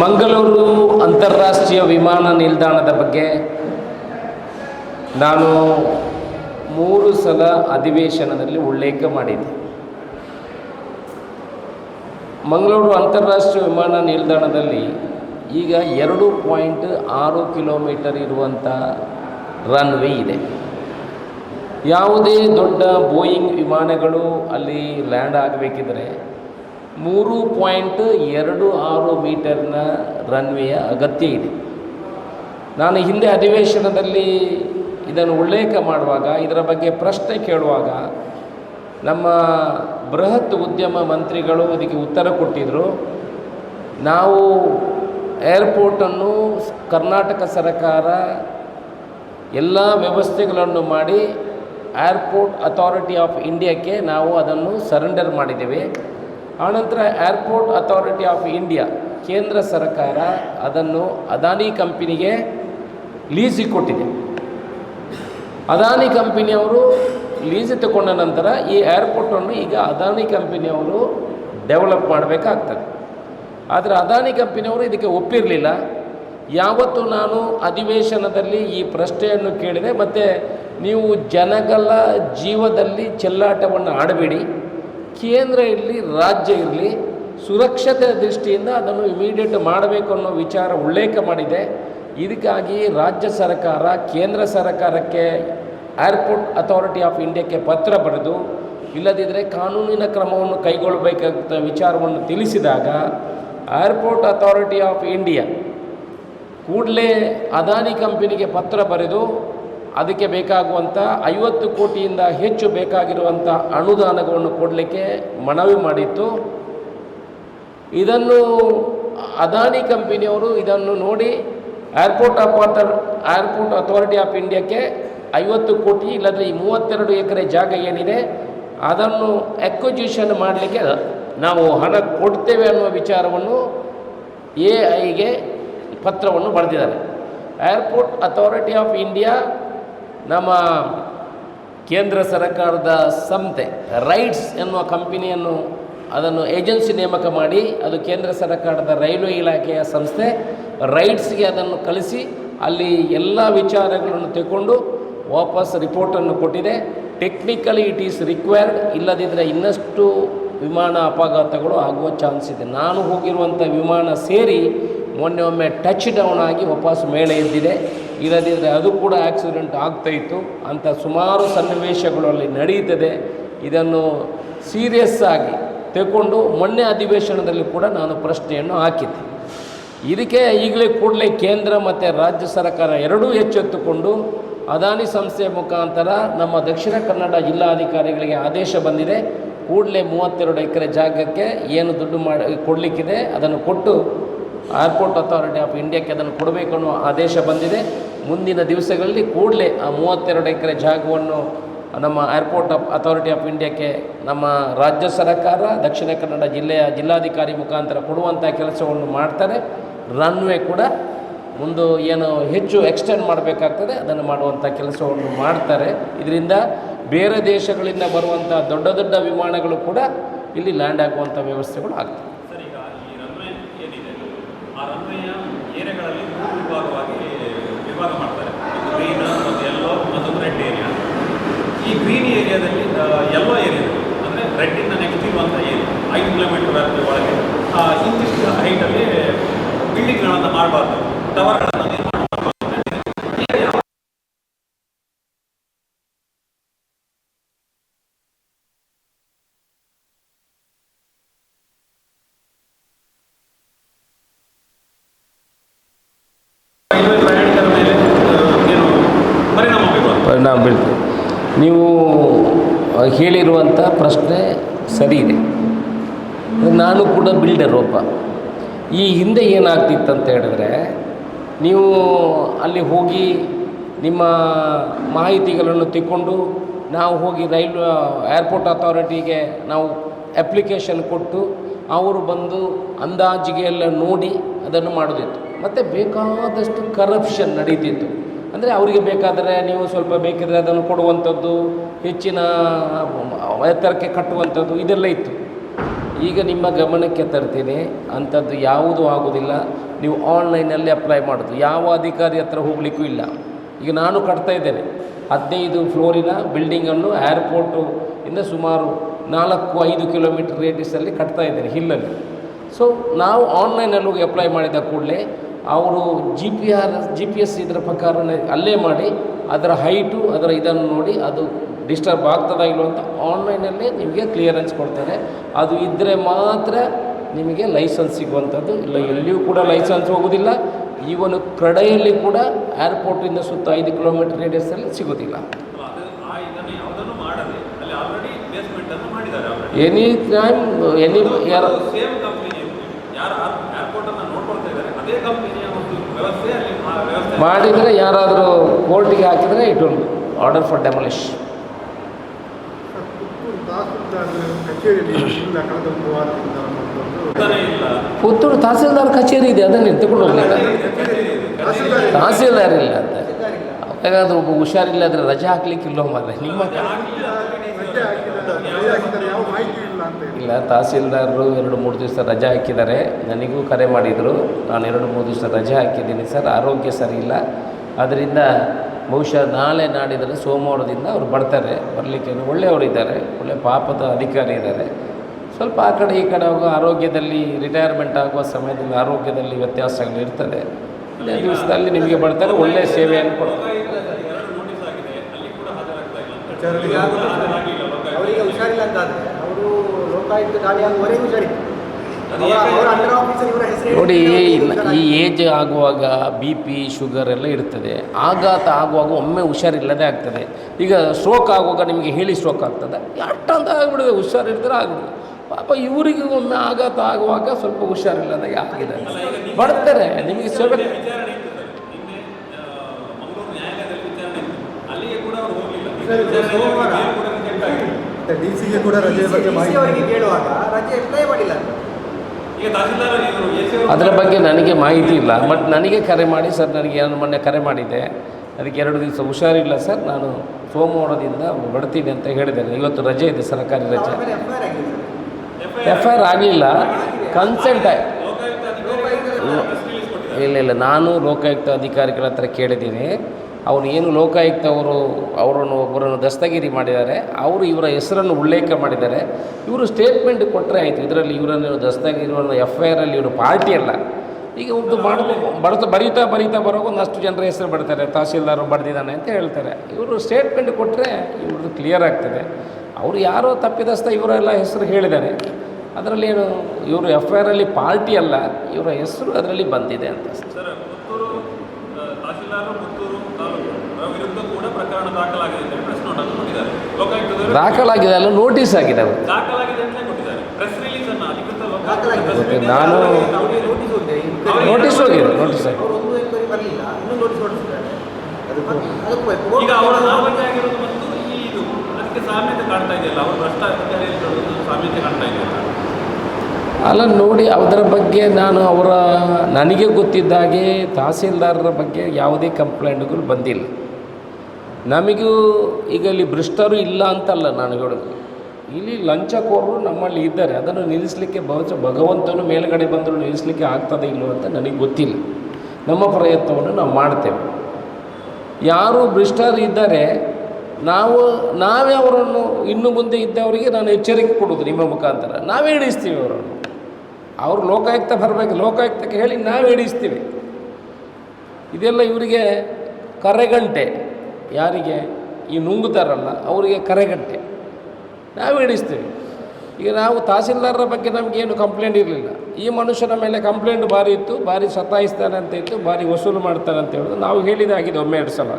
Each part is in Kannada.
ಮಂಗಳೂರು ಅಂತಾರಾಷ್ಟ್ರೀಯ ವಿಮಾನ ನಿಲ್ದಾಣದ ಬಗ್ಗೆ ನಾನು ಮೂರು ಸಲ ಅಧಿವೇಶನದಲ್ಲಿ ಉಲ್ಲೇಖ ಮಾಡಿದ್ದೆ. ಮಂಗಳೂರು ಅಂತಾರಾಷ್ಟ್ರೀಯ ವಿಮಾನ ನಿಲ್ದಾಣದಲ್ಲಿ ಈಗ ಎರಡು ಪಾಯಿಂಟ್ ಆರು ಕಿಲೋಮೀಟರ್ ಇರುವಂಥ ರನ್ವೇ ಇದೆ. ಯಾವುದೇ ದೊಡ್ಡ ಬೋಯಿಂಗ್ ವಿಮಾನಗಳು ಅಲ್ಲಿ ಲ್ಯಾಂಡ್ ಆಗಬೇಕಿದ್ರೆ ಮೂರು ಪಾಯಿಂಟ್ ಎರಡು ಆರು ಮೀಟರ್ನ ರನ್ವೇಯ ಅಗತ್ಯ ಇದೆ. ನಾನು ಹಿಂದೆ ಅಧಿವೇಶನದಲ್ಲಿ ಇದನ್ನು ಉಲ್ಲೇಖ ಮಾಡುವಾಗ, ಇದರ ಬಗ್ಗೆ ಪ್ರಶ್ನೆ ಕೇಳುವಾಗ ನಮ್ಮ ಬೃಹತ್ ಉದ್ಯಮ ಮಂತ್ರಿಗಳು ಇದಕ್ಕೆ ಉತ್ತರ ಕೊಟ್ಟಿದ್ದರು ನಾವು ಏರ್ಪೋರ್ಟನ್ನು ಕರ್ನಾಟಕ ಸರ್ಕಾರ ಎಲ್ಲ ವ್ಯವಸ್ಥೆಗಳನ್ನು ಮಾಡಿ ಏರ್ಪೋರ್ಟ್ ಅಥಾರಿಟಿ ಆಫ್ ಇಂಡಿಯಾಕ್ಕೆ ನಾವು ಅದನ್ನು ಸರೆಂಡರ್ ಮಾಡಿದ್ದೇವೆ. ಆನಂತರ ಏರ್ಪೋರ್ಟ್ ಅಥಾರಿಟಿ ಆಫ್ ಇಂಡಿಯಾ ಕೇಂದ್ರ ಸರ್ಕಾರ ಅದನ್ನು ಅದಾನಿ ಕಂಪನಿಗೆ ಲೀಸಿಗೆ ಕೊಟ್ಟಿದೆ. ಅದಾನಿ ಕಂಪನಿಯವರು ಲೀಸ್ ತಗೊಂಡ ನಂತರ ಈ ಏರ್ಪೋರ್ಟನ್ನು ಈಗ ಅದಾನಿ ಕಂಪನಿಯವರು ಡೆವಲಪ್ ಮಾಡಬೇಕಾಗ್ತದೆ. ಆದರೆ ಅದಾನಿ ಕಂಪನಿಯವರು ಇದಕ್ಕೆ ಒಪ್ಪಿರಲಿಲ್ಲ. ಯಾವತ್ತು ನಾನು ಅಧಿವೇಶನದಲ್ಲಿ ಈ ಪ್ರಶ್ನೆಯನ್ನು ಕೇಳಿದೆ, ಮತ್ತು ನೀವು ಜನಗಳ ಜೀವದಲ್ಲಿ ಚೆಲ್ಲಾಟವನ್ನು ಆಡಬೇಡಿ. ಕೇಂದ್ರ ಇರಲಿ, ರಾಜ್ಯ ಇರಲಿ ಸುರಕ್ಷತೆ ದೃಷ್ಟಿಯಿಂದ ಅದನ್ನು ಇಮಿಡಿಯೇಟ್ ಮಾಡಬೇಕು ಅನ್ನೋ ವಿಚಾರ ಉಲ್ಲೇಖ ಮಾಡಿದೆ. ಇದಕ್ಕಾಗಿ ರಾಜ್ಯ ಸರ್ಕಾರ, ಕೇಂದ್ರ ಸರ್ಕಾರಕ್ಕೆ ಏರ್ಪೋರ್ಟ್ ಅಥಾರಿಟಿ ಆಫ್ ಇಂಡಿಯಾಕ್ಕೆ ಪತ್ರ ಬರೆದು ಇಲ್ಲದಿದ್ದರೆ ಕಾನೂನಿನ ಕ್ರಮವನ್ನು ಕೈಗೊಳ್ಳಬೇಕಾದ ವಿಚಾರವನ್ನು ತಿಳಿಸಿದಾಗ ಏರ್ಪೋರ್ಟ್ ಅಥಾರಿಟಿ ಆಫ್ ಇಂಡಿಯಾ ಕೂಡಲೇ ಅದಾನಿ ಕಂಪನಿಗೆ ಪತ್ರ ಬರೆದು ಅದಕ್ಕೆ ಬೇಕಾಗುವಂಥ ಐವತ್ತು ಕೋಟಿಯಿಂದ ಹೆಚ್ಚು ಬೇಕಾಗಿರುವಂಥ ಅನುದಾನಗಳನ್ನು ಕೊಡಲಿಕ್ಕೆ ಮನವಿ ಮಾಡಿತ್ತು. ಇದನ್ನು ಅದಾನಿ ಕಂಪನಿಯವರು ಇದನ್ನು ನೋಡಿ airport of water airport authority of ಇಂಡಿಯಾಕ್ಕೆ ಐವತ್ತು ಕೋಟಿ ಇಲ್ಲದ್ರೆ ಈ ಮೂವತ್ತೆರಡು ಎಕರೆ ಜಾಗ ಏನಿದೆ ಅದನ್ನು ಎಕ್ವಿಜಿಷನ್ ಮಾಡಲಿಕ್ಕೆ ನಾವು ಹಣ ಕೊಡ್ತೇವೆ ಅನ್ನುವ ವಿಚಾರವನ್ನು ಎ ಐಗೆ ಪತ್ರವನ್ನು ಬರೆದಿದ್ದಾರೆ. ಏರ್ಪೋರ್ಟ್ ಅಥಾರಿಟಿ ಆಫ್ ಇಂಡಿಯಾ ನಮ್ಮ ಕೇಂದ್ರ ಸರ್ಕಾರದ ಸಂಸ್ಥೆ ರೈಟ್ಸ್ ಎನ್ನುವ ಕಂಪನಿಯನ್ನು ಅದನ್ನು ಏಜೆನ್ಸಿ ನೇಮಕ ಮಾಡಿ, ಅದು ಕೇಂದ್ರ ಸರ್ಕಾರದ ರೈಲ್ವೆ ಇಲಾಖೆಯ ಸಂಸ್ಥೆ ರೈಟ್ಸ್ಗೆ ಅದನ್ನು ಕಳಿಸಿ, ಅಲ್ಲಿ ಎಲ್ಲ ವಿಚಾರಗಳನ್ನು ತಗೊಂಡು ವಾಪಸ್ ರಿಪೋರ್ಟನ್ನು ಕೊಟ್ಟಿದೆ. ಟೆಕ್ನಿಕಲಿ ಇಟ್ ಈಸ್ ರಿಕ್ವೈರ್ಡ್ ಇಲ್ಲದಿದ್ದರೆ ಇನ್ನಷ್ಟು ವಿಮಾನ ಅಪಘಾತಗಳು ಆಗುವ ಚಾನ್ಸ್ ಇದೆ. ನಾನು ಹೋಗಿರುವಂಥ ವಿಮಾನ ಸೇರಿ ಮೊನ್ನೆ ಒಮ್ಮೆ ಟಚ್ ಡೌನ್ ಆಗಿ ವಾಪಸ್ ಮೇಲೆ ಎದ್ದಿದೆ. ಇಲ್ಲದಿದ್ದರೆ ಅದು ಕೂಡ ಆಕ್ಸಿಡೆಂಟ್ ಆಗ್ತಾಯಿತ್ತು. ಅಂಥ ಸುಮಾರು ಸನ್ನಿವೇಶಗಳಲ್ಲಿ ನಡೆಯುತ್ತದೆ ಇದನ್ನು ಸೀರಿಯಸ್ ಆಗಿ ತಗೊಂಡು ಮೊನ್ನೆ ಅಧಿವೇಶನದಲ್ಲಿ ಕೂಡ ನಾನು ಪ್ರಶ್ನೆಯನ್ನು ಹಾಕಿದ್ದೆ. ಇದಕ್ಕೆ ಈಗಲೇ ಕೂಡಲೇ ಕೇಂದ್ರ ಮತ್ತು ರಾಜ್ಯ ಸರ್ಕಾರ ಎರಡೂ ಎಚ್ಚೆತ್ತುಕೊಂಡು ಅದಾನಿ ಸಂಸ್ಥೆಯ ಮುಖಾಂತರ ನಮ್ಮ ದಕ್ಷಿಣ ಕನ್ನಡ ಜಿಲ್ಲಾಧಿಕಾರಿಗಳಿಗೆ ಆದೇಶ ಬಂದಿದೆ. ಕೂಡಲೇ ಮೂವತ್ತೆರಡು ಎಕರೆ ಜಾಗಕ್ಕೆ ಏನು ದುಡ್ಡು ಮಾಡಿ, ಕೊಡಲಿಕ್ಕಿದೆ. ಅದನ್ನು ಕೊಟ್ಟು ಏರ್ಪೋರ್ಟ್ ಅಥಾರಿಟಿ ಆಫ್ ಇಂಡಿಯಾಕ್ಕೆ ಅದನ್ನು ಕೊಡಬೇಕು ಅನ್ನುವ ಆದೇಶ ಬಂದಿದೆ. ಮುಂದಿನ ದಿವಸಗಳಲ್ಲಿ ಕೂಡಲೇ ಆ ಮೂವತ್ತೆರಡು ಎಕರೆ ಜಾಗವನ್ನು ನಮ್ಮ ಏರ್ಪೋರ್ಟ್ ಆಫ್ ಅಥಾರಿಟಿ ಆಫ್ ಇಂಡಿಯಾಕ್ಕೆ ನಮ್ಮ ರಾಜ್ಯ ಸರ್ಕಾರ, ದಕ್ಷಿಣ ಕನ್ನಡ ಜಿಲ್ಲೆಯ ಜಿಲ್ಲಾಧಿಕಾರಿ ಮುಖಾಂತರ ಕೊಡುವಂಥ ಕೆಲಸವನ್ನು ಮಾಡ್ತಾರೆ. ರನ್ವೇ ಕೂಡ ಮುಂದೆ ಏನು ಹೆಚ್ಚು ಎಕ್ಸ್ಟೆಂಡ್ ಮಾಡಬೇಕಾಗ್ತದೆ. ಅದನ್ನು ಮಾಡುವಂಥ ಕೆಲಸವನ್ನು ಮಾಡ್ತಾರೆ. ಇದರಿಂದ ಬೇರೆ ದೇಶಗಳಿಂದ ಬರುವಂಥ ದೊಡ್ಡ ದೊಡ್ಡ ವಿಮಾನಗಳು ಕೂಡ ಇಲ್ಲಿ ಲ್ಯಾಂಡ್ ಆಗುವಂಥ ವ್ಯವಸ್ಥೆಗಳು ಆಗ್ತವೆ ಸರ್ ಈಗ ಈ ರನ್ವೇ ಏನಿದೆ ಆ ರನ್ವೇಯ ಏರಿಯಾಗಳಲ್ಲಿ ಮೂರು ವಿಭಾಗವಾಗಿ ವಿಭಾಗ ಮಾಡ್ತಾರೆ. ಒಂದು ಗ್ರೀನ್, ಒಂದು ಯೆಲ್ಲೋ ಮತ್ತೊಂದು ರೆಡ್ ಏರಿಯಾ ಈ ಗ್ರೀನ್ ಏರಿಯಾದಲ್ಲಿ ಯೆಲ್ಲೋ ಏರಿಯಾದಲ್ಲಿ ಅಂದರೆ ರೆಡ್ಡಿಂದ ನೆಕ್ಸ್ಟ್ ಇರುವಂಥ ಏರಿಯಾ ಐದು ಕಿಲೋಮೀಟರ್ ವ್ಯಾಪ್ತಿ ಒಳಗೆ ಇಂತಿಷ್ಟು ಹೈಟಲ್ಲಿ ಬಿಲ್ಡಿಂಗ್ಗಳನ್ನು ಮಾಡಬಾರ್ದು ಟವರ್ಗಳನ್ನು ನಿರ್ಮಾಣ ಮಾಡಬಾರ್ದು ರೈಲ್ವೆ ಪ್ರಯಾಣಿಕರ ಮೇಲೆ ಆ, ಏನು ಪರಿಣಾಮ ಬೀರಬಾರ್ದು ಪರಿಣಾಮ ಬೀಳ್ತದೆ ನೀವು ಅಹ್, ಹೇಳಿರುವಂಥ ಪ್ರಶ್ನೆ ಸರಿ ಇದೆ ನಾನು ಕೂಡ ಬಿಲ್ಡರ್ ಒಬ್ಬ ಈ ಹಿಂದೆ ಏನಾಗ್ತಿತ್ತು ಅಂತ ಹೇಳಿದ್ರೆ, ನೀವು ಅಲ್ಲಿ ಹೋಗಿ ನಿಮ್ಮ ಮಾಹಿತಿಗಳನ್ನು ತಿಕ್ಕೊಂಡು ನಾವು ಹೋಗಿ ರೈಲ್ವೆ ಏರ್ಪೋರ್ಟ್ ಅಥಾರಿಟಿಗೆ ನಾವು ಅಪ್ಲಿಕೇಶನ್ ಕೊಟ್ಟು ಅವರು ಬಂದು ಅಂದಾಜಿಗೆ ಎಲ್ಲ ನೋಡಿ ಅದನ್ನು ಮಾಡೋದಿತ್ತು. ಮತ್ತು ಬೇಕಾದಷ್ಟು ಕರಪ್ಷನ್ ನಡೀತಿತ್ತು. ಅಂದರೆ ಅವರಿಗೆ ಬೇಕಾದರೆ ನೀವು ಸ್ವಲ್ಪ ಬೇಕಿದ್ರೆ ಅದನ್ನು ಕೊಡುವಂಥದ್ದು, ಹೆಚ್ಚಿನ ಎತ್ತರಕ್ಕೆ ಕಟ್ಟುವಂಥದ್ದು ಇದೆಲ್ಲ ಇತ್ತು. ಈಗ ನಿಮ್ಮ ಗಮನಕ್ಕೆ ತರ್ತೀನಿ, ಅಂಥದ್ದು ಯಾವುದೂ ಆಗೋದಿಲ್ಲ. ನೀವು ಆನ್ಲೈನಲ್ಲಿ ಅಪ್ಲೈ ಮಾಡೋದು. ಯಾವ ಅಧಿಕಾರಿ ಹತ್ರ ಹೋಗಲಿಕ್ಕೂ ಇಲ್ಲ. ಈಗ ನಾನು ಕಟ್ತಾ ಇದ್ದೇನೆ. ಹದಿನೈದು ಫ್ಲೋರಿನ ಬಿಲ್ಡಿಂಗನ್ನು ಏರ್ಪೋರ್ಟು ಇಂದ ಸುಮಾರು ನಾಲ್ಕು, ಐದು ಕಿಲೋಮೀಟರ್ ರೇಡಿಯಸಲ್ಲಿ ಕಟ್ತಾ ಇದ್ದೇನೆ, ಹಿಲ್ಲಲ್ಲಿ. ಸೊ ನಾವು ಆನ್ಲೈನಲ್ಲಿ ಹೋಗಿ ಅಪ್ಲೈ ಮಾಡಿದ ಕೂಡಲೇ, ಅವರು G P R G P S ಇದರ ಪ್ರಕಾರನೇ ಅಲ್ಲೇ ಮಾಡಿ, ಅದರ ಹೈಟು ಅದರ ಇದನ್ನು ನೋಡಿ, ಅದು ಡಿಸ್ಟರ್ಬ್ ಆಗ್ತದಾ ಇಲ್ಲೋ ಅಂತ ಆನ್ಲೈನಲ್ಲೇ ನಿಮಗೆ ಕ್ಲಿಯರೆನ್ಸ್ ಕೊಡ್ತಾರೆ ಅದು ಇದ್ದರೆ ಮಾತ್ರ ನಿಮಗೆ ಲೈಸೆನ್ಸ್ ಸಿಗುವಂಥದ್ದು. ಇಲ್ಲ, ಎಲ್ಲಿಯೂ ಕೂಡ ಲೈಸೆನ್ಸ್ ಹೋಗೋದಿಲ್ಲ. ಈವನ್ ಕಡೆಯಲ್ಲಿ ಕೂಡ ಏರ್ಪೋರ್ಟಿಂದ ಸುತ್ತ ಐದು ಕಿಲೋಮೀಟರ್ ರೇಡಿಯಸಲ್ಲಿ ಸಿಗೋದಿಲ್ಲ. ಎನಿ ಟೈಮ್ ಎನಿ ಯಾರ ಮಾಡಿದರೆ ಯಾರಾದರೂ ಕೋರ್ಟಿಗೆ ಹಾಕಿದರೆ it order for demolish Puttur tahsildar ಕಚೇರಿಯಲ್ಲಿ ಇಲ್ಲ ಕಳೆದ ಒಂದು ವಾರದಿಂದ ನಮ್ಮದೊಂದು ಬರ್ತಾನೆ ಇಲ್ಲ ಪುತ್ತೂರು ತಹಸೀಲ್ದಾರ್ ಕಚೇರಿ ಇದೆ ಅದನ್ನು ತಗೊಂಡು ಹೋಗ್ಲಿಕ್ಕೆ ತಹಸೀಲ್ದಾರ್ ಇಲ್ಲ. ಅಂತ. ಯಾಕಂದ್ರೆ ಒಬ್ಬ ಹುಷಾರಿಲ್ಲದ್ರೆ ರಜೆ ಹಾಕ್ಲಿಕ್ಕೆ ಇಲ್ಲೋ ಮಾರ್ರೆ ನಿಮ್ಮ ಇಲ್ಲ ಅಂತ ಇಲ್ಲ ತಹಸೀಲ್ದಾರರು ಎರಡು ಮೂರು ದಿವಸ ರಜೆ ಹಾಕಿದ್ದಾರೆ. ನನಗೂ ಕರೆ ಮಾಡಿದರು ನಾನು ಎರಡು ಮೂರು ದಿವಸ ರಜೆ ಹಾಕಿದ್ದೀನಿ ಸರ್ ಆರೋಗ್ಯ ಸರಿ ಇಲ್ಲ. ಅದರಿಂದ ಬಹುಶಃ ನಾಳೆ ನಾಡಿದರೆ ಸೋಮವಾರದಿಂದ ಅವರು ಬರ್ತಾರೆ. ಬರಲಿಕ್ಕೆ ಒಳ್ಳೆಯವರಿದ್ದಾರೆ ಒಳ್ಳೆ ಪಾಪದ ಅಧಿಕಾರಿ ಇದ್ದಾರೆ. ಸ್ವಲ್ಪ ಆ ಕಡೆ ಈ ಕಡೆ ಹೋಗೋ ಆರೋಗ್ಯದಲ್ಲಿ ರಿಟೈರ್ಮೆಂಟ್ ಆಗುವ ಸಮಯದಲ್ಲಿ ಆರೋಗ್ಯದಲ್ಲಿ ವ್ಯತ್ಯಾಸಗಳು ಇರ್ತದೆ. ಇದೇ ದಿವಸದಲ್ಲಿ ನಿಮಗೆ ಬರ್ತಾರೆ ಒಳ್ಳೆಯ ಸೇವೆಯನ್ನು ಕೊಡ್ತಾರೆ. ಎರಡು ನೋಟಿಸ್ ಆಗಿದೆ. ಅಲ್ಲಿ ಕೂಡ ಹಾಜರಾಗ್ತಾ ಅಂತ ಹೇಳಿ. ಹಾಜರಾಗಿಲ್ಲ ಲೋಕಾಯುಕ್ತ. ಅವರಿಗೆ ಹುಷಾರಿಲ್ಲ ಅವರು ಲೋಕಾಯುಕ್ತ ಹುಷಾರಿಲ್ಲ ಅದು ನೋಡಿ ಈ ಏಜ್ ಆಗುವಾಗ ಬಿ ಪಿ ಶುಗರ್ ಎಲ್ಲ ಇರ್ತದೆ. ಆಘಾತ ಆಗುವಾಗ ಒಮ್ಮೆ ಹುಷಾರಿಲ್ಲದೆ ಆಗ್ತದೆ. ಈಗ ಸ್ಟ್ರೋಕ್ ಆಗುವಾಗ ನಿಮಗೆ ಹೇಳಿ ಸ್ಟ್ರೋಕ್ ಆಗ್ತದೆ. ಅಂತ ಆಗ್ಬಿಡಿದೆ ಹುಷಾರಿರ್ತಾರೆ ಆಗ್ಬಿಡುದು ಪಾಪ ಇವರಿಗೆ ಒಮ್ಮೆ ಆಘಾತ ಆಗುವಾಗ ಸ್ವಲ್ಪ ಹುಷಾರಿಲ್ಲದೆ ಆಗಿದೆ. ಬರ್ತಾರೆ. ನಿಮಗೆ ಸೇವೆ ನಿನ್ನೆ ವಿಚಾರಣೆ ಇತ್ತು ಸರ್. ನಿನ್ನೆ ಆ, ಮಂಗಳೂರು ನ್ಯಾಯಾಲಯದಲ್ಲಿ ವಿಚಾರಣೆ ಇತ್ತು. ಕೂಡ ಅವರು ಹೋಗಲಿಲ್ಲ. ಸರ್, ವಿಚಾರಣೆಗೆ ಸೋಮವಾರ. ಕೂಡ ರಿಜೆಕ್ಟ್ ಆಗಿದೆ. ಡಿ ಸಿಗೆ ಕೂಡ ರಜೆ ಬಗ್ಗೆ ಮಾಹಿತಿ ಅವರಿಗೆ ಕೇಳುವಾಗ ರಜೆ ಅಪ್ಲೈ ಮಾಡಿಲ್ಲ. ಅದರ ಬಗ್ಗೆ ನನಗೆ ಮಾಹಿತಿ ಇಲ್ಲ. ಬಟ್ ನನಗೆ ಕರೆ ಮಾಡಿ ಸರ್ ನನಗೆ ಏನು ಮೊನ್ನೆ ಕರೆ ಮಾಡಿದ್ದೆ. ಅದಕ್ಕೆ ಎರಡು ದಿವಸ ಹುಷಾರಿಲ್ಲ ಸರ್ ನಾನು ಸೋಮವಾರದಿಂದ ಬರ್ತೀನಿ ಅಂತ ಹೇಳಿದ್ದೇನೆ. ಇವತ್ತು ರಜೆ ಇದೆ ಸರ್ಕಾರಿ ರಜೆ. ಎಫ್ ಐ ಆರ್ ಆಗಲಿಲ್ಲ ಕನ್ಸೆಂಟ್ ಇಲ್ಲ ಇಲ್ಲ. ನಾನು ಲೋಕಾಯುಕ್ತ ಅಧಿಕಾರಿಗಳ ಹತ್ರ ಕೇಳಿದ್ದೀನಿ. ಅವನು ಏನು ಲೋಕಾಯುಕ್ತವರು ಅವರನ್ನು ಒಬ್ಬರನ್ನು ದಸ್ತಗಿರಿ ಮಾಡಿದ್ದಾರೆ, ಅವರು ಇವರ ಹೆಸರನ್ನು ಉಲ್ಲೇಖ ಮಾಡಿದ್ದಾರೆ. ಇವರು ಸ್ಟೇಟ್ಮೆಂಟ್ ಕೊಟ್ಟರೆ ಆಯಿತು. ಇದರಲ್ಲಿ ಇವರನ್ನು ದಸ್ತಗಿರಿಯನ್ನು ಎಫ್ ಐ ಆರಲ್ಲಿ ಇವರು ಪಾರ್ಟಿ ಅಲ್ಲ. ಈಗ ಒಂದು ಮಾಡಬೇಕು ಬರ್ತಾ ಬರೀತಾ ಬರೀತಾ ಬರೋವಾಗ ಒಂದಷ್ಟು ಜನರ ಹೆಸರು ಬರ್ತಾರೆ. ತಹಸೀಲ್ದಾರು ಬರೆದಿದ್ದಾನೆ ಅಂತ ಹೇಳ್ತಾರೆ. ಇವರು ಸ್ಟೇಟ್ಮೆಂಟ್ ಕೊಟ್ಟರೆ ಇವ್ರದ್ದು ಕ್ಲಿಯರ್ ಆಗ್ತದೆ. ಅವರು ಯಾರೋ ತಪ್ಪಿದಸ್ತ ಇವರೆಲ್ಲ ಹೆಸರು ಹೇಳಿದ್ದಾರೆ. ಅದರಲ್ಲಿ ಏನು, ಇವರು ಎಫ್ ಐ ಆರಲ್ಲಿ ಪಾರ್ಟಿ ಅಲ್ಲ. ಇವರ ಹೆಸರು ಅದರಲ್ಲಿ ಬಂದಿದೆ ಅಂತ. ಇದು ಅಲ್ಲ ನೋಟಿಸ್ ಆಗಿದೆ ಇದೆಯಲ್ಲ ಅವರು ನೋಟಿಸ್ ಹೋಗಿದೆ ಇದೆಯಲ್ಲ. ಅಲ್ಲ ನೋಡಿ ಅದರ ಬಗ್ಗೆ ನಾನು ಅವರ ನನಗೆ ಗೊತ್ತಿದ್ದಾಗೆ ತಹಸೀಲ್ದಾರರ ಬಗ್ಗೆ ಯಾವುದೇ ಕಂಪ್ಲೇಂಟ್ಗಳು ಬಂದಿಲ್ಲ. ನಮಗೂ ಈಗ ಇಲ್ಲಿ ಭ್ರಷ್ಟರು ಇಲ್ಲ ಅಂತಲ್ಲ ನಾನು ಹೇಳೋದು. ಇಲ್ಲಿ ಲಂಚಕೋರರು ನಮ್ಮಲ್ಲಿ ಇದ್ದಾರೆ. ಅದನ್ನು ನಿಲ್ಲಿಸಲಿಕ್ಕೆ ಬಹುಶಃ ಭಗವಂತನು ಮೇಲುಗಡೆ ಬಂದರೂ ನಿಲ್ಲಿಸಲಿಕ್ಕೆ ಆಗ್ತದೆ ಇಲ್ಲೋ ಅಂತ ನನಗೆ ಗೊತ್ತಿಲ್ಲ. ನಮ್ಮ ಪ್ರಯತ್ನವನ್ನು ನಾವು ಮಾಡ್ತೇವೆ. ಯಾರು ಭ್ರಷ್ಟರು ಇದ್ದಾರೆ, ನಾವು, ನಾವೇ ಅವರನ್ನು ಇನ್ನು ಮುಂದೆ ಇದ್ದವರಿಗೆ ನಾನು ಎಚ್ಚರಿಕೆ ಕೊಡೋದು ನಿಮ್ಮ ಮುಖಾಂತರ. ನಾವೇ ಹಿಡಿಸ್ತೀವಿ ಅವರನ್ನು. ಅವರು ಲೋಕಾಯುಕ್ತ ಬರಬೇಕು. ಲೋಕಾಯುಕ್ತಕ್ಕೆ ಹೇಳಿ ನಾವೇ ಹಿಡಿಸ್ತೀವಿ. ಇದೆಲ್ಲ ಇವರಿಗೆ ಕರೆಗಂಟೆ. ಯಾರಿಗೆ ಈ ನುಂಗುತ್ತಾರಲ್ಲ ಅವರಿಗೆ ಕರೆಗಟ್ಟೆ ನಾವು ಹಿಡಿಸ್ತೀವಿ. ಈಗ ನಾವು ತಹಸೀಲ್ದಾರರ ಬಗ್ಗೆ ನಮಗೇನು ಕಂಪ್ಲೇಂಟ್ ಇರಲಿಲ್ಲ. ಈ ಮನುಷ್ಯನ ಮೇಲೆ ಕಂಪ್ಲೇಂಟ್ ಭಾರಿ ಇತ್ತು, ಭಾರಿ ಸತಾಯಿಸ್ತಾನೆ ಅಂತ ಇತ್ತು ಭಾರಿ ವಸೂಲು ಮಾಡ್ತಾನೆ ಅಂತ ಹೇಳೋದು ನಾವು ಹೇಳಿದಾಗಿದೆ ಒಮ್ಮೆ ಎರಡು ಸಲ.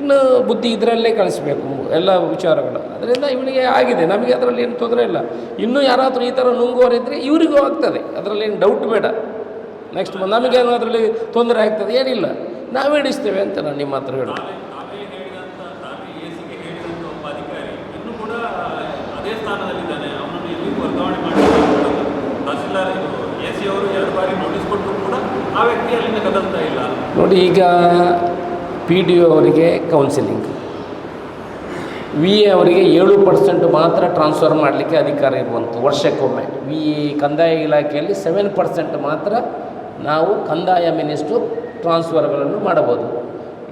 ಇನ್ನು ಬುದ್ಧಿ ಇದರಲ್ಲೇ ಕಳಿಸ್ಬೇಕು ಎಲ್ಲ ವಿಚಾರಗಳು. ಅದರಿಂದ ಇವನಿಗೆ ಆಗಿದೆ. ನಮಗೆ ಅದರಲ್ಲಿ ಏನು ತೊಂದರೆ ಇಲ್ಲ. ಇನ್ನೂ ಯಾರಾದರೂ ಈ ಥರ ನುಂಗೋರಿದ್ದರೆ ಇವರಿಗೂ ಆಗ್ತದೆ. ಅದರಲ್ಲಿ ಏನು ಡೌಟ್ ಬೇಡ ನೆಕ್ಸ್ಟ್ ನಮಗೇನು ಅದರಲ್ಲಿ ತೊಂದರೆ ಆಗ್ತದೆ? ಏನಿಲ್ಲ. ನಾವು ಹಿಡಿಸ್ತೇವೆ ಅಂತ ನಾನು ನಿಮ್ಮ ಹತ್ರ ಹೇಳೋದು ತಾವೇ ತಾವೇ ಹೇಳಿದಂಥ ತಾವೇ ಎ ಸಿಗೆ ಹೇಳಿದಂಥ ಒಬ್ಬ ಅಧಿಕಾರಿ ಇನ್ನೂ ಕೂಡ ಅದೇ ಸ್ಥಾನದಲ್ಲಿದ್ದಾನೆ. ಅವನನ್ನು ಎಲ್ಲಿಗೂ ವರ್ಗಾವಣೆ ಮಾಡಿ ತಹಸೀಲ್ದಾರ್ ಎ ಸಿ ಅವರು ಎರಡು ಬಾರಿ ನೋಟಿಸ್ ಕೊಟ್ಟರು ಕೂಡ ಆ ವ್ಯಕ್ತಿ ಅಲ್ಲಿಂದ ಕದಲ್ತಾ ಇಲ್ಲ. ನೋಡಿ, ಈಗ ಪಿ ಡಿ ಒ ಅವರಿಗೆ ಕೌನ್ಸಿಲಿಂಗ್ ವಿ ಎ ಅವರಿಗೆ ಏಳು ಪರ್ಸೆಂಟ್ ಮಾತ್ರ ಟ್ರಾನ್ಸ್ಫರ್ ಮಾಡಲಿಕ್ಕೆ ಅಧಿಕಾರ ಇರುವಂಥ ವರ್ಷಕ್ಕೊಮ್ಮೆ. ವಿ ಎ ಕಂದಾಯ ಇಲಾಖೆಯಲ್ಲಿ ಸೆವೆನ್ ಪರ್ಸೆಂಟ್ ಮಾತ್ರ ನಾವು ಕಂದಾಯ ಮಿನಿಸ್ಟ್ರು ಟ್ರಾನ್ಸ್ಫರ್ಗಳನ್ನು ಮಾಡಬೋದು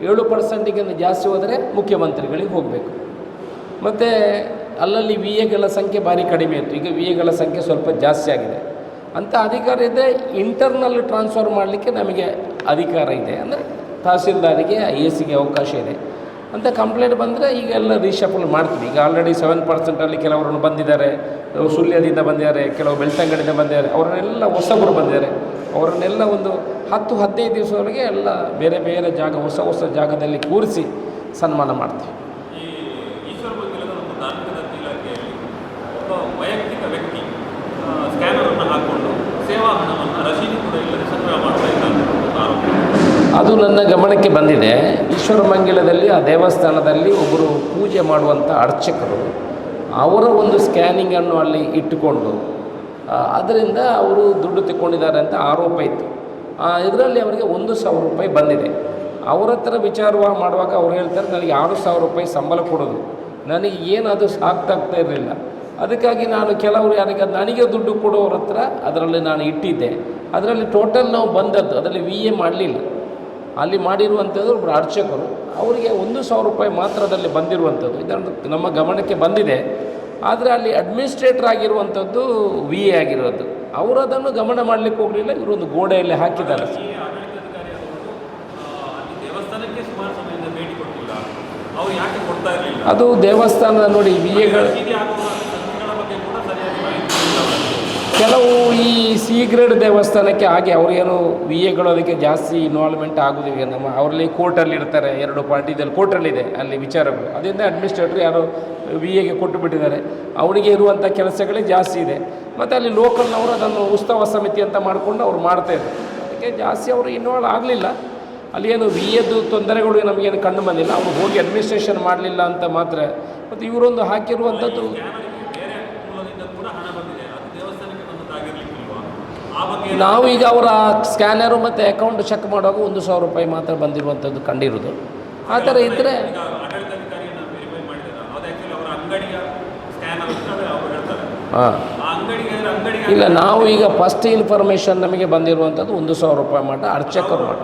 ಏಳು ಪರ್ಸೆಂಟಿಗಿಂತ ಜಾಸ್ತಿ ಹೋದರೆ ಮುಖ್ಯಮಂತ್ರಿಗಳಿಗೆ ಹೋಗಬೇಕು. ಮತ್ತು ಅಲ್ಲಲ್ಲಿ ವಿ ಎಗಳ ಸಂಖ್ಯೆ ಭಾರಿ ಕಡಿಮೆ ಇತ್ತು. ಈಗ ವಿ ಎಗಳ ಸಂಖ್ಯೆ ಸ್ವಲ್ಪ ಜಾಸ್ತಿ ಆಗಿದೆ. ಅಂಥ ಅಧಿಕಾರ ಇದೆ ಇಂಟರ್ನಲ್ ಟ್ರಾನ್ಸ್ಫರ್ ಮಾಡಲಿಕ್ಕೆ ನಮಗೆ ಅಧಿಕಾರ ಇದೆ. ಅಂದರೆ ತಹಸೀಲ್ದಾರಿಗೆ ಐ ಎಸ್ಸಿಗೆ ಅವಕಾಶ ಇದೆ. ಅಂತ ಕಂಪ್ಲೇಂಟ್ ಬಂದರೆ ಈಗ ಎಲ್ಲ ರೀಶಫಲ್ ಮಾಡ್ತೀವಿ. ಈಗ ಆಲ್ರೆಡಿ ಸೆವೆನ್ ಪರ್ಸೆಂಟಲ್ಲಿ ಕೆಲವರನ್ನು ಬಂದಿದ್ದಾರೆ. ಸುಳ್ಯದಿಂದ ಬಂದಿದ್ದಾರೆ, ಕೆಲವು ಬೆಳ್ತಂಗಡಿಯಿಂದ ಬಂದಿದ್ದಾರೆ. ಅವರನ್ನೆಲ್ಲ ಹೊಸಬರು ಬಂದಿದ್ದಾರೆ. ಅವರನ್ನೆಲ್ಲ ಒಂದು ಹತ್ತು, ಹದಿನೈದು ದಿವಸದೊಳಗೆ ಎಲ್ಲ ಬೇರೆ ಬೇರೆ ಜಾಗ, ಹೊಸ ಹೊಸ ಜಾಗದಲ್ಲಿ ಕೂರಿಸಿ ಸನ್ಮಾನ ಮಾಡ್ತೀವಿ ಈ ಈಶ್ವರ ಬಂದಿರದ ಒಂದು ಧಾರ್ಮಿಕ ದತ್ತಿ ಇಲಾಖೆಯಲ್ಲಿ ಒಬ್ಬ ವೈಯಕ್ತಿಕ ವ್ಯಕ್ತಿ ಸ್ಕ್ಯಾನರನ್ನು ಹಾಕ್ಕೊಂಡು ಸೇವಾ ಹಣವನ್ನು ರಸೀದಿ ಕೂಡ ಇಲ್ಲದೆ ಸಂಗ್ರಹ ಮಾಡ್ತಾ ಇದ್ದಾನೆ ಅಂತ ಆರೋಪ ಅದು ನನ್ನ ಗಮನಕ್ಕೆ ಬಂದಿದೆ. ಈಶ್ವರ ಮಂಗಲದಲ್ಲಿ ಆ ದೇವಸ್ಥಾನದಲ್ಲಿ ಒಬ್ಬರು ಪೂಜೆ ಮಾಡುವಂಥ ಅರ್ಚಕರು. ಅವರ ಒಂದು ಸ್ಕ್ಯಾನಿಂಗನ್ನು ಅಲ್ಲಿ ಇಟ್ಟುಕೊಂಡು ಅದರಿಂದ ಅವರು ದುಡ್ಡು ತಿಕ್ಕೊಂಡಿದ್ದಾರೆ ಅಂತ ಆರೋಪ ಇತ್ತು. ಇದರಲ್ಲಿ ಅವರಿಗೆ ಒಂದು ಸಾವಿರ ರೂಪಾಯಿ ಬಂದಿದೆ. ಅವರ ಹತ್ರ ವಿಚಾರ ಮಾಡುವಾಗ ಅವ್ರು ಹೇಳ್ತಾರೆ, ನನಗೆ ಆರು ಸಾವಿರ ರೂಪಾಯಿ ಸಂಬಳ ಕೊಡೋದು. ನನಗೆ ಏನು ಅದು ಸಾಕ್ತಾಗ್ತಾ ಇರಲಿಲ್ಲ. ಅದಕ್ಕಾಗಿ ನಾನು ಕೆಲವರು ಯಾರಿಗೆ ನನಗೆ ದುಡ್ಡು ಕೊಡೋರ ಹತ್ರ ಅದರಲ್ಲಿ ನಾನು ಇಟ್ಟಿದ್ದೆ. ಅದರಲ್ಲಿ ಟೋಟಲ್ ನಾವು ಬಂದದ್ದು, ಅದರಲ್ಲಿ ವಿ ಎ ಮಾಡಲಿಲ್ಲ. ಅಲ್ಲಿ ಮಾಡಿರುವಂಥದ್ದು ಒಬ್ಬರು ಅರ್ಚಕರು. ಅವರಿಗೆ ಒಂದು ಸಾವಿರ ರೂಪಾಯಿ ಮಾತ್ರದಲ್ಲಿ ಬಂದಿರುವಂಥದ್ದು. ಇದನ್ನು ನಮ್ಮ ಗಮನಕ್ಕೆ ಬಂದಿದೆ. ಆದರೆ ಅಲ್ಲಿ ಅಡ್ಮಿನಿಸ್ಟ್ರೇಟರ್ ಆಗಿರುವಂಥದ್ದು ವಿ ಎ ಆಗಿರೋದು. ಅವರು ಅದನ್ನು ಗಮನ ಮಾಡಲಿಕ್ಕೆ ಹೋಗಲಿಲ್ಲ. ಇವರೊಂದು ಗೋಡೆಯಲ್ಲಿ ಹಾಕಿದ್ದಾರೆ. ಅದು ದೇವಸ್ಥಾನದ ನೋಡಿ ವಿ ಎಗಳು ರಸೀದಿ ಆಗುವ ಸಂಖ್ಯೆಗಳ ಬಗ್ಗೆ ಕೂಡ ಸರಿಯಾಗಿ ಮಾಹಿತಿ ಇಲ್ಲ ಅವರಿಗೆ. ಕೆಲವು ಈ ಸಿ ಗ್ರೇಡ್ ದೇವಸ್ಥಾನಕ್ಕೆ ಹಾಗೆ ಅವರೇನು ವಿ ಎಗಳು ಅದಕ್ಕೆ ಜಾಸ್ತಿ ಇನ್ವಾಲ್ವ್ಮೆಂಟ್ ಆಗೋದಿಲ್ಲ ನಮ್ಮ ಅವರಲ್ಲಿ ಕೋರ್ಟಲ್ಲಿ ಇರ್ತಾರೆ, ಎರಡು ಪಾರ್ಟಿದಲ್ಲಿ ಕೋರ್ಟಲ್ಲಿದೆ ಅಲ್ಲಿ ವಿಚಾರಗಳು. ಅದರಿಂದ ಅಡ್ಮಿನಿಸ್ಟ್ರೇಟ್ರ್ ಯಾರು ವಿ ಎಗೆ ಕೊಟ್ಟು ಬಿಟ್ಟಿದ್ದಾರೆ. ಅವರಿಗೆ ಇರುವಂಥ ಕೆಲಸಗಳೇ ಜಾಸ್ತಿ ಇದೆ. ಮತ್ತು ಅಲ್ಲಿ ಲೋಕಲ್ನವರು ಅದನ್ನು ಉತ್ಸವ ಸಮಿತಿ ಅಂತ ಮಾಡಿಕೊಂಡು ಅವ್ರು ಮಾಡ್ತಾಯಿದ್ರು ಅದಕ್ಕೆ ಜಾಸ್ತಿ ಅವರು ಇನ್ವಾಲ್ವ್ ಆಗಲಿಲ್ಲ. ಅಲ್ಲಿ ಏನು ವಿ ಎದ್ದು ತೊಂದರೆಗಳು ನಮಗೇನು ಕಂಡು ಬಂದಿಲ್ಲ. ಅವರು ಹೋಗಿ ಅಡ್ಮಿನಿಸ್ಟ್ರೇಷನ್ ಮಾಡಲಿಲ್ಲ ಅಂತ ಮಾತ್ರ. ಮತ್ತು ಇವರೊಂದು ಹಾಕಿರುವಂಥದ್ದು ಸ್ಕ್ಯಾನರ್ಗೆ ಬೇರೆ ಮೂಲದಿಂದ ಕೂಡ ಹಣ ಬಂದಿದೆ ಅದು ದೇವಸ್ಥಾನಕ್ಕೆ ಬಂದದ್ದಾಗಿರ್ಲಿಕ್ಕಿಲ್ವಾ ಆ ಬಗ್ಗೆ ನಾವು ಈಗ ಅವರ ಸ್ಕ್ಯಾನರು ಮತ್ತು ಅಕೌಂಟ್ ಚೆಕ್ ಮಾಡುವಾಗ ಒಂದು ಸಾವಿರ ರೂಪಾಯಿ ಮಾತ್ರ ಬಂದಿರುವಂಥದ್ದು ಕಂಡಿರೋದು ಆ ಥರ ಇದ್ದರೆ ಹಾಂ. ಇಲ್ಲ ನಾವು ಈಗ ಫಸ್ಟ್ ಇನ್ಫಾರ್ಮೇಷನ್ ನಮಗೆ ಬಂದಿರುವಂಥದ್ದು ಒಂದು ಸಾವಿರ ರೂಪಾಯಿ ಮಟ್ಟ ಅರ್ಚಕರು ಮಟ್ಟ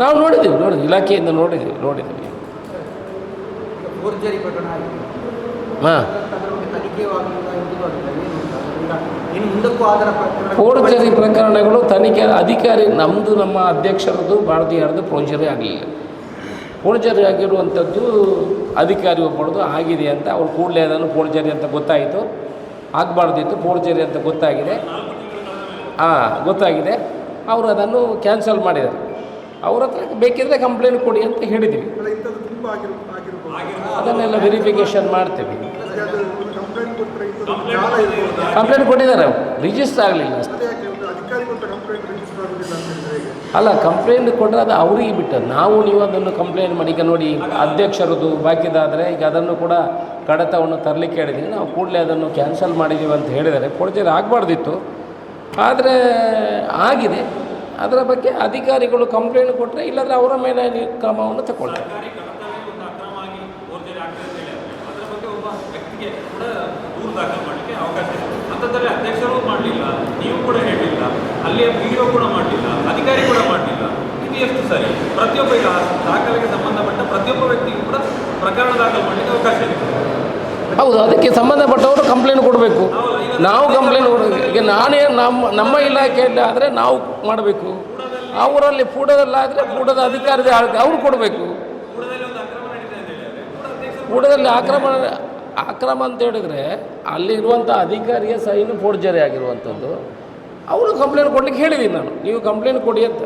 ನಾವು ನೋಡಿದ್ದೀವಿ ನೋಡಿದ್ವಿ. ಇಲಾಖೆಯಿಂದ ನೋಡಿದ್ದೀವಿ ನೋಡಿದ್ದೀವಿ ಹಾಂ. ಫೋರ್ಜರಿ ಪ್ರಕರಣಗಳು ತನಿಖೆ ಅಧಿಕಾರಿ ನಮ್ಮದು ನಮ್ಮ ಅಧ್ಯಕ್ಷರದ್ದು ಭಾರತೀಯರದ್ದು ಯಾರ್ದು ಫೋರ್ಜರಿ ಆಗಲಿಲ್ಲ. ಫೋರ್ಜರಿ ಆಗಿರುವಂಥದ್ದು ಅಧಿಕಾರಿ ಒಬ್ಬರದು ಆಗಿದೆ ಅಂತ ಅವ್ರು ಕೂಡಲೇ ಅದನ್ನು ಫೋರ್ಜರಿ ಅಂತ ಗೊತ್ತಾಯಿತು. ಆಗಬಾರ್ದಿತ್ತು ಫೋರ್ಜರಿ ಅಂತ ಗೊತ್ತಾಗಿದೆ. ಹಾಂ ಗೊತ್ತಾಗಿದೆ. ಅವರು ಅದನ್ನು ಕ್ಯಾನ್ಸಲ್ ಮಾಡಿದರು. ಅವ್ರ ಹತ್ರ ಬೇಕಿದ್ರೆ ಕಂಪ್ಲೇಂಟ್ ಕೊಡಿ ಅಂತ ಹೇಳಿದ್ವಿ ಅದನ್ನೆಲ್ಲ ವೆರಿಫಿಕೇಷನ್ ಮಾಡ್ತೀವಿ. ಕಂಪ್ಲೇಂಟ್ ಕೊಟ್ಟಿದ್ದಾರೆ. ರಿಜಿಸ್ಟರ್ ಆಗಲಿಲ್ಲ. ಹೇಳಿದ್ರೆ ಅಲ್ಲ ಕಂಪ್ಲೇಂಟ್ ಕೊಟ್ಟರೆ ಅದು ಅವರಿಗೆ ಬಿಟ್ಟದ್ದು ನಾವು ನೀವು ಅದನ್ನು ಕಂಪ್ಲೇಂಟ್ ಮಾಡಿ ಈಗ ನೋಡಿ ಅಧ್ಯಕ್ಷರದ್ದು ಬಾಕಿದಾದರೆ ಈಗ ಅದನ್ನು ಕೂಡ ಕಡತವನ್ನು ತರಲಿಕ್ಕೆ ಹೇಳಿದ್ದೀವಿ ನಾವು ಕೂಡಲೇ ಅದನ್ನು ಕ್ಯಾನ್ಸಲ್ ಮಾಡಿದ್ದೀವಿ ಅಂತ ಹೇಳಿದ್ದಾರೆ. ಫೋರ್ಜರಿ ಆಗಬಾರ್ದಿತ್ತು. ಆದರೆ ಆಗಿದೆ. ಅದರ ಬಗ್ಗೆ ಅಧಿಕಾರಿಗಳು ಕಂಪ್ಲೇಂಟ್ ಕೊಟ್ಟರೆ ಇಲ್ಲಾಂದರೆ ಅವರ ಮೇಲೆ ಕ್ರಮವನ್ನು ತಗೊಳ್ತಾರೆ. ದೂರು ದಾಖಲು ಮಾಡಲಿಕ್ಕೆ ಅವಕಾಶ ಇದೆ ಅಂಥದ್ದಲ್ಲಿ ಅಧ್ಯಕ್ಷರು ಮಾಡಲಿಲ್ಲ ನೀವು ಕೂಡ ಹೇಳಿಲ್ಲ ಅಲ್ಲಿಯ ಪಿ ಕೂಡ ಮಾಡಲಿಲ್ಲ ಅಧಿಕಾರಿ ಕೂಡ ಮಾಡಲಿಲ್ಲ. ಇದು ಎಷ್ಟು ಸರಿ? ಪ್ರತಿಯೊಬ್ಬ ಈಗ ದಾಖಲೆಗೆ ಸಂಬಂಧಪಟ್ಟ ಪ್ರತಿಯೊಬ್ಬ ವ್ಯಕ್ತಿಗೂ ಕೂಡ ಪ್ರಕರಣ ದಾಖಲು ಮಾಡಲಿಕ್ಕೆ ಅವಕಾಶ ಇದೆ. ಹೌದು ಅದಕ್ಕೆ ಸಂಬಂಧಪಟ್ಟವರು ಕಂಪ್ಲೇಂಟ್ ಕೊಡಬೇಕು. ನಾವು ಕಂಪ್ಲೇಂಟ್ ಕೊಡಬೇಕು. ಈಗ ನಾನೇ ನಮ್ಮ ನಮ್ಮ ಇಲಾಖೆಯಲ್ಲಿ ಆದರೆ ನಾವು ಮಾಡಬೇಕು. ಅವರಲ್ಲಿ ಪೂಡದಲ್ಲಾದರೆ ಪೂಡದ ಅಧಿಕಾರದ ಅವ್ರು ಕೊಡಬೇಕು. ಪೂಡದಲ್ಲಿ ಒಂದು ಅಕ್ರಮ ಅಂತ ಹೇಳಿದ್ರೆ ಅಲ್ಲಿರುವಂಥ ಅಧಿಕಾರಿಯ ಸೈನು ಫೋರ್ಜರಿ ಆಗಿರುವಂಥದ್ದು ಅವರು ಕಂಪ್ಲೇಂಟ್ ಕೊಡ್ಲಿಕ್ಕೆ ಹೇಳಿದ್ದೀನಿ ನಾನು. ನೀವು ಕಂಪ್ಲೇಂಟ್ ಕೊಡಿ ಅಂತ.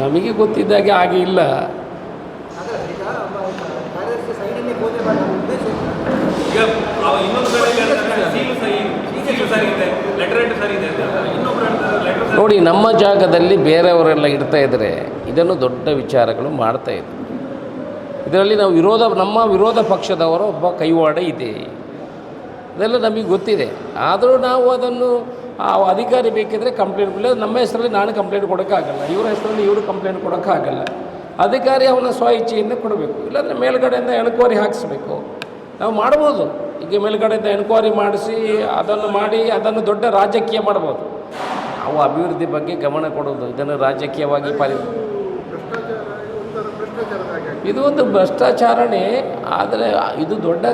ನಮಗೆ ಗೊತ್ತಿದ್ದಾಗೆ ಹಾಗೆ ಇಲ್ಲ. ನೋಡಿ ನಮ್ಮ ಜಾಗದಲ್ಲಿ ಬೇರೆಯವರೆಲ್ಲ ಇಡ್ತಾ ಇದ್ದರೆ ಇದನ್ನು ದೊಡ್ಡ ವಿಚಾರಗಳು ಮಾಡ್ತಾ ಇದ್ದರು ಇದರಲ್ಲಿ ನಾವು ವಿರೋಧ, ನಮ್ಮ ವಿರೋಧ ಪಕ್ಷದವರ ಒಬ್ಬ ಕೈವಾಡ ಇದೆ. ಇದೆಲ್ಲ ನಮಗೆ ಗೊತ್ತಿದೆ. ಆದರೂ ನಾವು ಅದನ್ನು, ಆ ಅಧಿಕಾರಿ ಬೇಕಿದ್ರೆ ಕಂಪ್ಲೇಂಟ್ ಕೊಡಲಿ. ನಮ್ಮ ಹೆಸರಲ್ಲಿ ನಾನು ಕಂಪ್ಲೇಂಟ್ ಕೊಡೋಕ್ಕಾಗಲ್ಲ. ಇವರ ಹೆಸರಲ್ಲಿ ಇವರು ಕಂಪ್ಲೇಂಟ್ ಕೊಡೋಕ್ಕಾಗಲ್ಲ. ಅಧಿಕಾರಿ ಅವನ ಸ್ವ ಇಚ್ಛೆಯಿಂದ ಕೊಡಬೇಕು. ಇಲ್ಲಾಂದರೆ ಮೇಲ್ಗಡೆಯಿಂದ ಎನ್ಕ್ವೈರಿ ಹಾಕಿಸ್ಬೇಕು. ನಾವು ಮಾಡ್ಬೋದು. ಈಗ ಮೇಲ್ಗಡೆಯಿಂದ ಎನ್ಕ್ವೈರಿ ಮಾಡಿಸಿ, ಅದನ್ನು ಮಾಡಿ, ಅದನ್ನು ದೊಡ್ಡ ರಾಜಕೀಯ ಮಾಡ್ಬೋದು. ನಾವು ಅಭಿವೃದ್ಧಿ ಬಗ್ಗೆ ಗಮನ ಕೊಡೋದು ಇದನ್ನು ರಾಜಕೀಯವಾಗಿ ಪರಿ ಭ್ರಷ್ಟಾಚಾರ ಒಂಥರ ಭ್ರಷ್ಟಾಚಾರದ ಹಾಗೆ ಆಗಿದೆ. ಇದು ಒಂದು ಭ್ರಷ್ಟಾಚಾರಣೆ ಆದರೆ ಇದು ದೊಡ್ಡ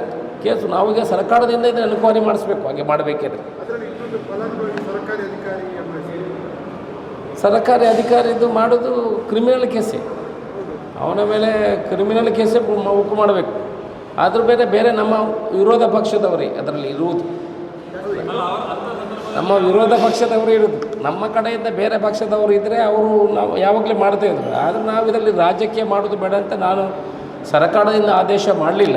ಕೇಸು. ನಾವೀಗ ಸರ್ಕಾರದಿಂದ ಇದನ್ನು ಎನ್ಕ್ವೈರಿ ಮಾಡಿಸ್ಬೇಕು ಹಾಗೆ ಮಾಡಬೇಕಿದ್ರೆ ಫಲಾನುಭವಿ ಸರ್ಕಾರಿ ಅಧಿಕಾರಿ ಇದು ಸರ್ಕಾರಿ ಅಧಿಕಾರಿದು ಮಾಡೋದು ಕ್ರಿಮಿನಲ್ ಕೇಸೇ ಅವನ ಮೇಲೆ ಕ್ರಿಮಿನಲ್ ಕೇಸೇ ಉಕ್ಕು ಮಾಡಬೇಕು. ಅದ್ರ ಬೇರೆ ಬೇರೆ ನಮ್ಮ ವಿರೋಧ ಪಕ್ಷದವರೇ ಅದರಲ್ಲಿ ಇರುವುದು. ನಮ್ಮ ವಿರೋಧ ಪಕ್ಷದವರು ಇರೋದು. ನಮ್ಮ ಕಡೆಯಿಂದ ಬೇರೆ ಪಕ್ಷದವರು ಇದ್ದರೆ ಅವರು ನಾವು ಯಾವಾಗಲೇ ಮಾಡ್ತಾ ಇದ್ರು. ಆದರೆ ನಾವು ಇದರಲ್ಲಿ ರಾಜಕೀಯ ಮಾಡೋದು ಬೇಡ ಅಂತ ನಾನು ಸರ್ಕಾರದಿಂದ ಆದೇಶ ಮಾಡಲಿಲ್ಲ.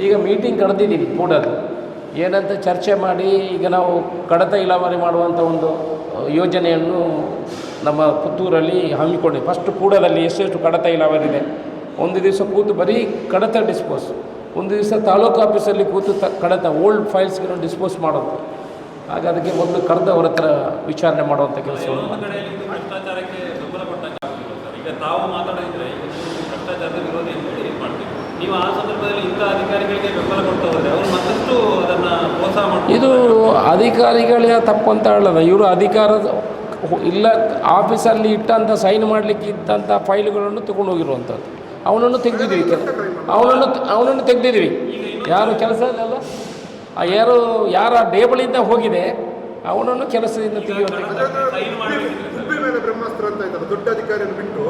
ಈಗ ಮೀಟಿಂಗ್ ಕರೆದಿದ್ದೀವಿ ಕೂಡದು. ಏನಂತ ಚರ್ಚೆ ಮಾಡಿ ಈಗ ನಾವು ಕಡತ ಇಲಾವರಿ ಮಾಡುವಂಥ ಒಂದು ಯೋಜನೆಯನ್ನು ನಮ್ಮ ಪುತ್ತೂರಲ್ಲಿ ಹಮ್ಮಿಕೊಂಡೆ. ಫಸ್ಟ್ ಕೂಡದಲ್ಲಿ ಎಷ್ಟೆಷ್ಟು ಕಡತ ಇಲಾವರಿ ಇದೆ. ಒಂದು ದಿವಸ ಕೂತು ಬರೀ ಕಡತ ಡಿಸ್ಪೋಸ್ ಒಂದು ದಿವಸ ತಾಲೂಕು ಆಫೀಸಲ್ಲಿ ಕೂತು ತ, ಕಡತ ಓಲ್ಡ್ ಫೈಲ್ಸ್ಗಳನ್ನು ಡಿಸ್ಪೋಸ್ ಮಾಡೋದು. ಆಗ ಅದಕ್ಕೆ ಮೊದಲು ಕರೆದು ಅವ್ರ ಹತ್ರ ವಿಚಾರಣೆ ಮಾಡುವಂಥ ಕೆಲಸವನ್ನು ಕಡೆಯಲ್ಲಿ ಇದು ಅಧಿಕಾರಿಗಳ ಬೆಂಬಲ ಕೊಟ್ಟಂಗೆ ಈಗ ತಾವು ಮಾತಾಡಿದ್ರೆ ಈಗ ವಿರೋಧಿ ಅಂತ ಹೇಳಿ ಮಾಡ್ತೀವಿ ನೀವು ಆ ಸಂದರ್ಭದಲ್ಲಿ ಇಂಥ ಅಧಿಕಾರಿಗಳಿಗೆ ಬೆಂಬಲ ಕೊಡ್ತಾ ಹೋದ್ರೆ ಮತ್ತಷ್ಟು ಅದನ್ನ ಪ್ರೋತ್ಸಾಹ ಮಾಡ್ತಾರೆ ಇದು ಅಧಿಕಾರಿಗಳೇ ತಪ್ಪು ಅಂತ ಹೇಳಲ್ಲ. ಇವರು ಅಧಿಕಾರ ಇಲ್ಲ ಆಫೀಸಲ್ಲಿ ಇಟ್ಟಂಥ ಸೈನ್ ಮಾಡಲಿಕ್ಕೆ ಇದ್ದಂಥ ಫೈಲ್ಗಳನ್ನು ತಗೊಂಡು ಹೋಗಿರುವಂಥದ್ದು ಅವನನ್ನು ತೆಗೆದಿದ್ವಿ ಕೆಲ ಅವನನ್ನು ಅವನನ್ನು ತೆಗೆದಿದ್ವಿ ಯಾರು ಕೆಲಸ ಅಲ್ಲ? ಆ ಯಾರು ಯಾರ ಡೇಬಳಿಂದ ಹೋಗಿದೆ ಅವನನ್ನು ಕೆಲಸದಿಂದ ಬ್ರಹ್ಮಾಸ್ತ್ರ ಅಂತ ಇದ್ದಾರೆ ದೊಡ್ಡ ಅಧಿಕಾರಿಯನ್ನು ಬಿಟ್ಟು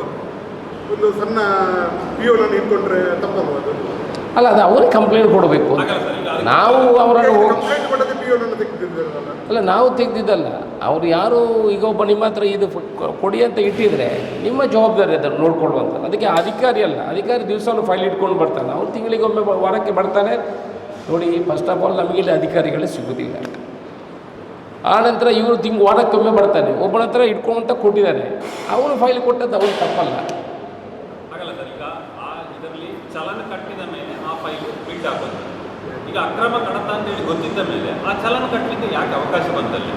ಒಂದು ಸಣ್ಣ ಪಿಯೋನನ್ನು ಇಟ್ಕೊಂಡ್ರೆ ತಪ್ಪಲ್ವದು ಅಲ್ಲ ಅದು ಅವ್ರಿಗೆ ಕಂಪ್ಲೇಂಟ್ ಕೊಡಬೇಕು. ನಾವು ಅವರನ್ನು ಅಲ್ಲ ನಾವು ತೆಗೆದಿದ್ದಲ್ಲ. ಅವ್ರು ಯಾರು ಈಗ ಒಬ್ಬ ನಿಮ್ಮ ಹತ್ರ ಇದು ಕೊಡಿ ಅಂತ ಇಟ್ಟಿದ್ರೆ ನಿಮ್ಮ ಜವಾಬ್ದಾರಿ ಅದನ್ನು ನೋಡ್ಕೊಳ್ಳುವಂಥ ಅದಕ್ಕೆ ಅಧಿಕಾರಿ ಅಲ್ಲ ಅಧಿಕಾರಿ ದಿವಸವನ್ನು ಫೈಲ್ ಇಟ್ಕೊಂಡು ಬರ್ತಾನೆ. ಅವ್ನು ತಿಂಗಳಿಗೊಮ್ಮೆ ವಾರಕ್ಕೆ ಬರ್ತಾನೆ. ನೋಡಿ ಫಸ್ಟ್ ಆಫ್ ಆಲ್ ನಮಗೆ ಇಲ್ಲಿ ಅಧಿಕಾರಿಗಳೇ ಸಿಗೋದಿಲ್ಲ. ಆನಂತರ ನಂತರ ಇವರು ತಿಂಗ್ ವಾರಕ್ಕೊಮ್ಮೆ ಬರ್ತಾನೆ. ಒಬ್ಬನ ಹತ್ರ ಇಟ್ಕೊಂಡಂತ ಕೊಟ್ಟಿದ್ದಾನೆ ಅವನು ಫೈಲ್ ಕೊಟ್ಟದ್ದು ಅವನು ತಪ್ಪಲ್ಲ. ಚಲನ ಕಟ್ಟಿದ ಮೇಲೆ ಆ ಫೈಲ್ ಪ್ರಿಂಟ್ ಆಗುತ್ತೆ ಈಗ ಅಕ್ರಮ ಕಡತ ಅಂತ ಹೇಳಿ ಗೊತ್ತಿದ್ದ ಮೇಲೆ ಆ ಚಲನ ಕಟ್ಟಲಿಕ್ಕೆ ಯಾಕೆ ಅವಕಾಶ ಬಂತಲ್ಲಿ?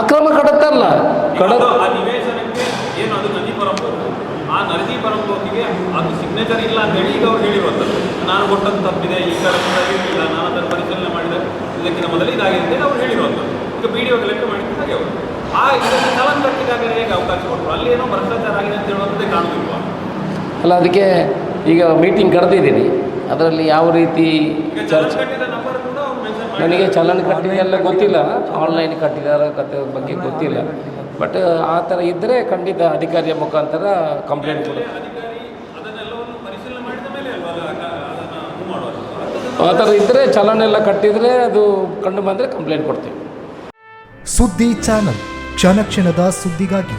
ಅಕ್ರಮ ಕಡತಲ್ಲ ಅಲ್ಲ. ಕಡತ ಆ ನಿವೇಶನಕ್ಕೆ ಏನು ಅದು ನದಿ ಪರಂಪೋಕು ಆ ನದಿ ಪರಂಪೋಕಿಗೆ ಅದು ಸಿಗ್ನೇಚರ್ ಇಲ್ಲ ಅಂತ ಹೇಳಿ ಈಗ ಅವ್ರು ಹೇಳಿರುವಂಥದ್ದು. ನಾನು ಕೊಟ್ಟಂತ ತಪ್ಪಿದೆ ಈ ಥರ ಇಲ್ಲ ನಾನು ಅದನ್ನು ಪರಿಶೀಲನೆ ಮಾಡಿದೆ ಇದಕ್ಕಿಂತ ಮೊದಲು ಇದಾಗಿದೆ ಅಂತೇಳಿ ಅವ್ರು ಹೇಳಿರುವಂಥದ್ದು. ಈಗ ಪಿ ಡಿ ಒ ಕಲೆಕ್ಟ್ ಮಾಡಿದ್ದು ಹಾಗೆ ಅವರು. ಆ ಇದನ್ನು ಚಲನ್ ಕಟ್ಟಿದಾಗ ಹೇಗೆ ಅವಕಾಶ ಕೊಟ್ಟರು? ಅಲ್ಲಿ ಏನೋ ಭ್ರಷ್ಟಾಚಾರ ಆಗಿದೆ ಅಂತ ಹೇಳುವಂಥದ್ದೇ ಕಾಣುದಿಲ್ವಾ ಅಲ್ಲ ಅದಕ್ಕೆ ಈಗ ಮೀಟಿಂಗ್ ಕರೆದಿದ್ದೀನಿ ಅದರಲ್ಲಿ ಯಾವ ರೀತಿ ನನಗೆ ಚಲನ ಚರ್ಚೆ ಕಟ್ಟಿದ ನಂಬರ್ ಕೂಡ ಅವ್ರು ಮೆನ್ಷನ್ ನನಗೆ ಚಲನ್ ಕಟ್ಟಿದೆಲ್ಲ ಗೊತ್ತಿಲ್ಲ. ಆನ್ಲೈನ್ ಕಟ್ಟಿದಾರ ಕತೆ ಬಗ್ಗೆ ಗೊತ್ತಿಲ್ಲ. ಬಟ್ ಆ ಥರ ಇದ್ದರೆ ಖಂಡಿತ ಅಧಿಕಾರಿಯ ಮುಖಾಂತರ ಕಂಪ್ಲೇಂಟ್ ಕೊಡುತ್ತೆ ಆ ಥರ ಇದ್ದರೆ ಚಲನೆ ಎಲ್ಲ ಕಟ್ಟಿದರೆ ಅದು ಕಂಡು ಬಂದರೆ ಕಂಪ್ಲೇಂಟ್ ಕೊಡ್ತೀವಿ. ಸುದ್ದಿ ಚಾನಲ್, ಕ್ಷಣ ಕ್ಷಣದ ಸುದ್ದಿಗಾಗಿ.